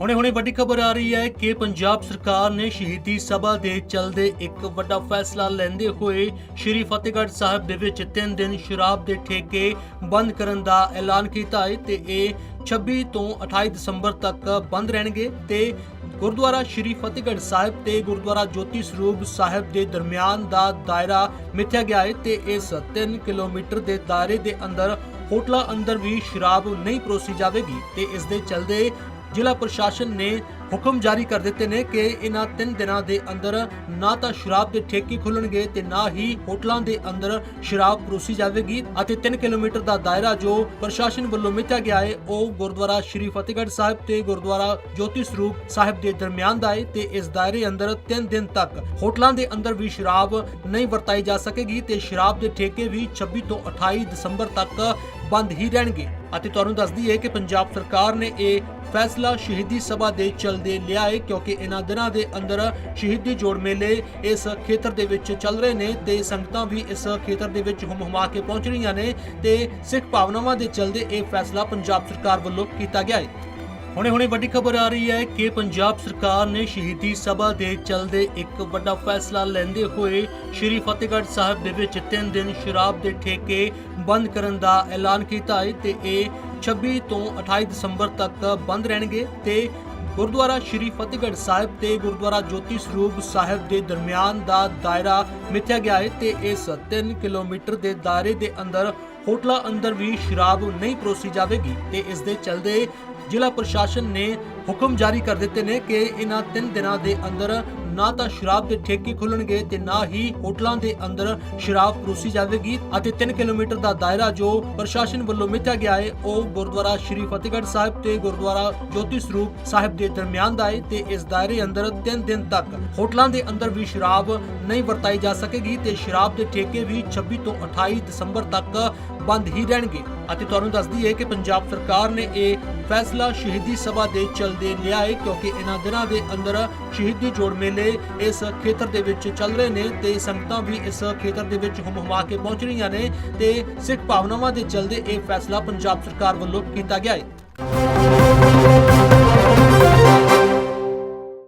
ਹੁਣੇ ਹੁਣੇ ਵੱਡੀ ਖਬਰ ਆ ਰਹੀ ਹੈ ਕਿ ਪੰਜਾਬ ਸਰਕਾਰ ਨੇ ਸ਼ਹੀਦੀ ਸਭਾ ਦੇ ਚਲਦੇ ਇੱਕ ਵੱਡਾ ਫੈਸਲਾ ਲੈਂਦੇ ਹੋਏ ਸ਼੍ਰੀ ਫਤਿਹਗੜ੍ਹ ਸਾਹਿਬ ਦੇ ਵਿੱਚ 3 ਦਿਨ ਸ਼ਰਾਬ ਦੇ ਠੇਕੇ ਬੰਦ ਕਰਨ ਦਾ ਐਲਾਨ ਕੀਤਾ ਹੈ ਤੇ ਇਹ 26 ਤੋਂ 28 ਦਸੰਬਰ ਤੱਕ ਬੰਦ ਰਹਿਣਗੇ ਤੇ ਗੁਰਦੁਆਰਾ ਸ਼੍ਰੀ ਫਤਿਹਗੜ੍ਹ ਸਾਹਿਬ ਤੇ ਗੁਰਦੁਆਰਾ ਜੋਤੀ ਸਰੂਪ ਸਾਹਿਬ ਦੇ ਦਰਮਿਆਨ ਦਾ ਦਾਇਰਾ ਮਿਥਿਆ ਗਿਆ ਹੈ ਤੇ ਇਸ 3 ਕਿਲੋਮੀਟਰ ਦੇ ਦਾਇਰੇ ਦੇ ਅੰਦਰ ਹੋਟਲਾਂ ਅੰਦਰ ਵੀ ਸ਼ਰਾਬ ਨਹੀਂ ਪਰੋਸੀ ਜਾਵੇਗੀ ਤੇ ਇਸ ਦੇ ਚਲਦੇ ਜ਼ਿਲ੍ਹਾ ਪ੍ਰਸ਼ਾਸਨ ਨੇ ਹੁਕਮ ਜਾਰੀ ਕਰ ਦਿੱਤੇ ਨੇ ਕਿ ਇਹਨਾਂ 3 ਦਿਨਾਂ ਦੇ ਅੰਦਰ ਨਾ ਤਾਂ ਸ਼ਰਾਬ ਦੇ ਠੇਕੇ ਖੁੱਲਣਗੇ ਤੇ ਨਾ ਹੀ ਹੋਟਲਾਂ ਦੇ ਅੰਦਰ ਸ਼ਰਾਬ ਪਰੋਸੀ ਜਾਵੇਗੀ ਅਤੇ 3 ਕਿਲੋਮੀਟਰ ਦਾ ਦਾਇਰਾ ਜੋ ਪ੍ਰਸ਼ਾਸਨ ਵੱਲੋਂ ਮਿਥਿਆ ਗਿਆ ਹੈ, ਉਹ ਗੁਰਦੁਆਰਾ ਸ਼੍ਰੀ ਫਤਿਹਗੜ੍ਹ ਸਾਹਿਬ ਤੇ ਗੁਰਦੁਆਰਾ ਜੋਤੀ ਸਰੂਪ ਸਾਹਿਬ ਦੇ ਦਰਮਿਆਨ ਦਾ ਹੈ ਤੇ ਇਸ ਦਾਇਰੇ ਅੰਦਰ 3 ਦਿਨ ਤੱਕ ਹੋਟਲਾਂ ਦੇ ਅੰਦਰ ਵੀ ਸ਼ਰਾਬ ਨਹੀਂ ਵਰਤਾਈ ਜਾ ਸਕੇਗੀ ਤੇ ਸ਼ਰਾਬ ਦੇ ਠੇਕੇ ਵੀ 26 ਤੋਂ 28 ਦਸੰਬਰ ਤੱਕ ਬੰਦ ਹੀ ਰਹਿਣਗੇ। ਅਤੇ ਤੁਹਾਨੂੰ ਦੱਸ ਦਈਏ ਕਿ ਪੰਜਾਬ ਸਰਕਾਰ ਨੇ ਇਹ ਫੈਸਲਾ ਸ਼ਹੀਦੀ ਸਭਾ ਦੇ ਚਲਦੇ ਲਿਆ ਹੈ ਕਿਉਂਕਿ ਇਹਨਾਂ ਦਿਨਾਂ ਦੇ ਅੰਦਰ ਸ਼ਹੀਦੀ ਜੋੜ ਮੇਲੇ ਇਸ ਖੇਤਰ ਦੇ ਵਿੱਚ ਚੱਲ ਰਹੇ ਨੇ ਤੇ ਸੰਗਤਾਂ ਵੀ ਇਸ ਖੇਤਰ ਦੇ ਵਿੱਚ ਹੁਮ ਹੁਮਾ ਕੇ ਪਹੁੰਚ ਰਹੀਆਂ ਨੇ ਤੇ ਸਿੱਖ ਭਾਵਨਾਵਾਂ ਦੇ ਚਲਦੇ ਇਹ ਫੈਸਲਾ ਪੰਜਾਬ ਸਰਕਾਰ ਵੱਲੋਂ ਕੀਤਾ ਗਿਆ ਹੈ ਹੁਣੇ ਹੁਣੇ ਵੱਡੀ ਖਬਰ ਆ ਰਹੀ ਹੈ ਕਿ ਪੰਜਾਬ ਸਰਕਾਰ ਨੇ ਸ਼ਹੀਦੀ ਸਭਾ ਦੇ ਚਲਦੇ ਇੱਕ ਵੱਡਾ ਫੈਸਲਾ ਲੈਂਦੇ ਹੋਏ ਸ਼੍ਰੀ ਫਤਿਹਗੜ੍ਹ ਸਾਹਿਬ ਦੇ ਵਿੱਚ 3 ਦਿਨ ਸ਼ਰਾਬ ਦੇ ਠੇਕੇ ਬੰਦ ਕਰਨ ਦਾ ਐਲਾਨ ਕੀਤਾ ਹੈ ਤੇ ਇਹ 26 ਤੋਂ 28 ਦਸੰਬਰ ਤੱਕ ਬੰਦ ਰਹਿਣਗੇ ਤੇ ਗੁਰਦੁਆਰਾ ਸ਼੍ਰੀ ਫਤਿਹਗੜ੍ਹ ਸਾਹਿਬ ਤੇ ਗੁਰਦੁਆਰਾ ਜੋਤੀ ਸਰੂਪ ਸਾਹਿਬ ਦੇ ਦਰਮਿਆਨ ਦਾ ਦਾਇਰਾ ਮਿੱਥਿਆ ਗਿਆ ਹੈ ਤੇ ਇਸ 3 ਕਿਲੋਮੀਟਰ ਦੇ ਦਾਇਰੇ ਦੇ ਅੰਦਰ ਹੋਟਲਾਂ ਅੰਦਰ ਵੀ ਸ਼ਰਾਬ ਨਹੀਂ ਪਰੋਸੀ ਜਾਵੇਗੀ ਤੇ ਇਸ ਦੇ ਚਲਦੇ ਜ਼ਿਲ੍ਹਾ ਪ੍ਰਸ਼ਾਸਨ ਨੇ ਹੁਕਮ ਜਾਰੀ ਕਰ ਦਿੱਤੇ ਨੇ ਕਿ ਇਹਨਾਂ 3 ਦਿਨਾਂ ਦੇ ਅੰਦਰ ਨਾ ਤਾਂ ਸ਼ਰਾਬ ਦੇ ਠੇਕੇ ਖੁੱਲਣਗੇ ਤੇ ਨਾ ਹੀ ਹੋਟਲਾਂ ਦੇ ਅੰਦਰ ਸ਼ਰਾਬ ਪਰੋਸੀ ਜਾਵੇਗੀ ਅਤੇ 3 ਕਿਲੋਮੀਟਰ ਦਾ ਦਾਇਰਾ ਜੋ ਪ੍ਰਸ਼ਾਸਨ ਵੱਲੋਂ ਮਿਥਿਆ ਗਿਆ ਹੈ, ਉਹ ਗੁਰਦੁਆਰਾ ਸ਼੍ਰੀ ਫਤਿਹਗੜ੍ਹ ਸਾਹਿਬ ਤੇ ਗੁਰਦੁਆਰਾ ਜੋਤੀ ਸਰੂਪ ਸਾਹਿਬ ਦੇ ਦਰਮਿਆਨ ਦਾ ਹੈ ਤੇ ਇਸ ਦਾਇਰੇ ਅੰਦਰ 3 ਦਿਨ ਤੱਕ ਹੋਟਲਾਂ ਦੇ ਅੰਦਰ ਵੀ ਸ਼ਰਾਬ ਨਹੀਂ ਵਰਤਾਈ ਜਾ ਸਕੇਗੀ ਤੇ ਸ਼ਰਾਬ ਦੇ ਠੇਕੇ ਵੀ 26 ਤੋਂ 28 ਦਸੰਬਰ ਤੱਕ ਬੰਦ ਹੀ ਰਹਿਣਗੇ। ਅਤੇ ਤੁਹਾਨੂੰ ਦੱਸ ਦਈਏ ਕਿ ਪੰਜਾਬ ਸਰਕਾਰ ਨੇ ਇਹ ਫੈਸਲਾ ਸ਼ਹੀਦੀ ਸਭਾ ਦੇ ਚਲਦੇ ਲਿਆ ਹੈ ਕਿਉਂਕਿ ਇਹਨਾਂ ਦਿਨਾਂ ਦੇ ਅੰਦਰ ਸ਼ਹੀਦੀ ਜੋੜ ਮੇਲੇ ਇਸ ਖੇਤਰ ਦੇ ਵਿੱਚ ਚੱਲ ਰਹੇ ਨੇ ਤੇ ਸੰਗਤਾਂ ਵੀ ਇਸ ਖੇਤਰ ਦੇ ਵਿੱਚ ਹੁਮ ਹੁਮਾ ਕੇ ਪਹੁੰਚ ਰਹੀਆਂ ਨੇ ਤੇ ਸਿੱਖ ਭਾਵਨਾਵਾਂ ਦੇ ਚਲਦੇ ਇਹ ਫੈਸਲਾ ਪੰਜਾਬ ਸਰਕਾਰ ਵੱਲੋਂ ਕੀਤਾ ਗਿਆ ਹੈ।